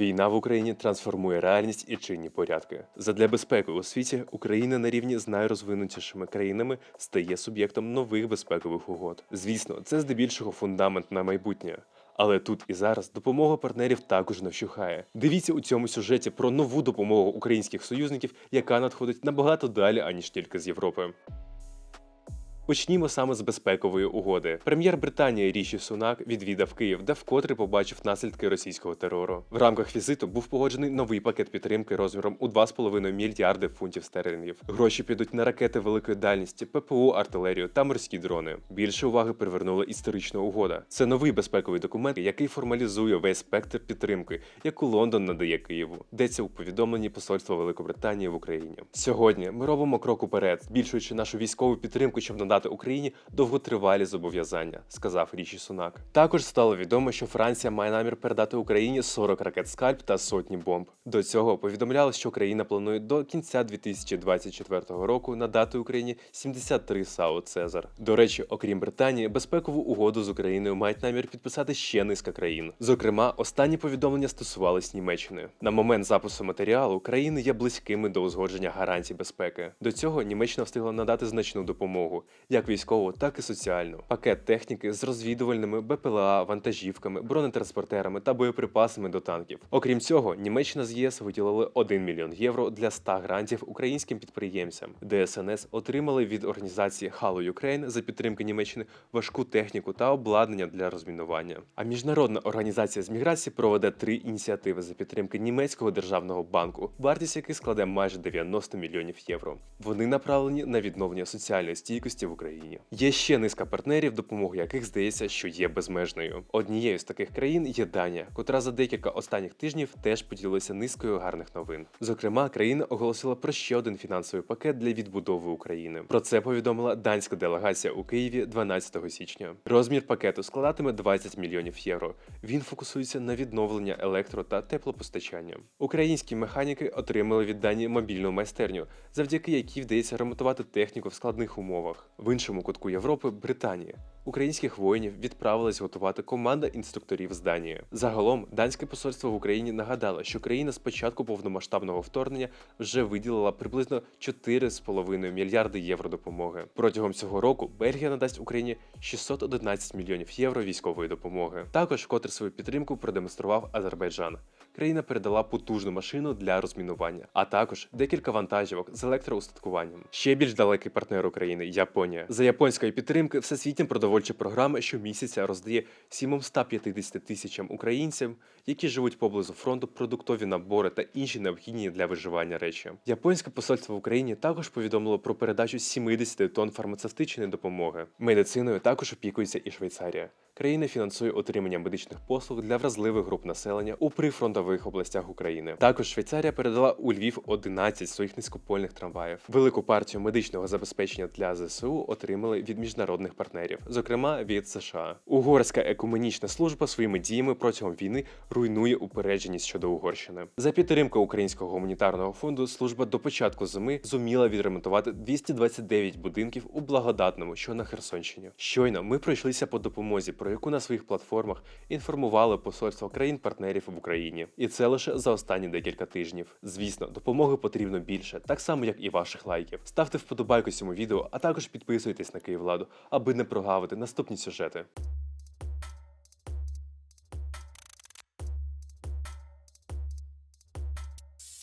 Війна в Україні трансформує реальність і чинні порядки. Задля безпеки у світі Україна на рівні з найрозвинутішими країнами стає суб'єктом нових безпекових угод. Звісно, це здебільшого фундамент на майбутнє. Але тут і зараз допомога партнерів також не. Дивіться у цьому сюжеті про нову допомогу українських союзників, яка надходить набагато далі, аніж тільки з Європи. Почнімо саме з безпекової угоди. Прем'єр Британії Ріші Сунак відвідав Київ, де вкотре побачив наслідки російського терору. В рамках візиту був погоджений новий пакет підтримки розміром у 2,5 мільярди фунтів стерлінгів. Гроші підуть на ракети великої дальності, ППО, артилерію та морські дрони. Більше уваги привернула історична угода. Це новий безпековий документ, який формалізує весь спектр підтримки, яку Лондон надає Києву. Йдеться у повідомленні посольства Великобританії в Україні. Сьогодні ми робимо крок уперед, збільшуючи нашу військову підтримку, щоб надати Україні довготривалі зобов'язання, сказав Ріші Сунак. Також стало відомо, що Франція має намір передати Україні 40 ракет скальп та сотні бомб. До цього повідомлялось, що країна планує до кінця 2024 року надати Україні 73 САУ Цезар. До речі, окрім Британії, безпекову угоду з Україною мають намір підписати ще низка країн. Зокрема, останні повідомлення стосувались Німеччини. На момент запису матеріалу країни є близькими до узгодження гарантій безпеки. До цього Німеччина встигла надати значну допомогу, як військову, так і соціальну. Пакет техніки з розвідувальними БПЛА, вантажівками, бронетранспортерами та боєприпасами до танків. Окрім цього, Німеччина з ЄС виділили 1 мільйон євро для 100 грантів українським підприємцям. ДСНС отримали від організації Halo Ukraine за підтримки Німеччини важку техніку та обладнання для розмінування. А міжнародна організація з міграції проведе три ініціативи за підтримки німецького державного банку, вартість яких складе майже 90 мільйонів євро. Вони направлені на відновлення соціальної стійкості в. Є ще низка партнерів, допомога яких здається, що є безмежною. Однією з таких країн є Данія, котра за декілька останніх тижнів теж поділилася низкою гарних новин. Зокрема, країна оголосила про ще один фінансовий пакет для відбудови України. Про це повідомила данська делегація у Києві 12 січня. Розмір пакету складатиме 20 мільйонів євро. Він фокусується на відновлення електро та теплопостачання. Українські механіки отримали від Данії мобільну майстерню, завдяки якій вдається ремонтувати техніку в складних умовах. Іншому кутку Європи Британія. Українських воїнів відправилась готувати команда інструкторів з Данії. Загалом, данське посольство в Україні нагадало, що країна з початку повномасштабного вторгнення вже виділила приблизно 4,5 мільярди євро допомоги. Протягом цього року Бельгія надасть Україні 611 мільйонів євро військової допомоги. Також вкотре свою підтримку продемонстрував Азербайджан. Країна передала потужну машину для розмінування, а також декілька вантажівок з електроустаткуванням. Ще більш далекий партнер України Японія. За японської підтримки Всесвітня продовольча програма щомісяця роздає 750 тисячам українцям, які живуть поблизу фронту, продуктові набори та інші необхідні для виживання речі. Японське посольство в Україні також повідомило про передачу 70 тонн фармацевтичної допомоги. Медициною також опікується і Швейцарія. Країна фінансує отримання медичних послуг для вразливих груп населення у прифронтових областях України. Також Швейцарія передала у Львів 11 своїх низькопольних трамваїв. Велику партію медичного забезпечення для ЗСУ отримали від міжнародних партнерів, зокрема від США. Угорська екуменічна служба своїми діями протягом війни руйнує упередженість щодо Угорщини. За підтримки Українського гуманітарного фонду служба до початку зими зуміла відремонтувати 229 будинків у благодатному, що на Херсонщині. Щойно ми пройшлися по допомозі, про яку на своїх платформах інформували посольство країн-партнерів в Україні, і це лише за останні декілька тижнів. Звісно, допомоги потрібно більше, так само як і ваших лайків. Ставте вподобайку цьому відео, а також підписуйтесь на Київладу, аби не прогавити наступні сюжети.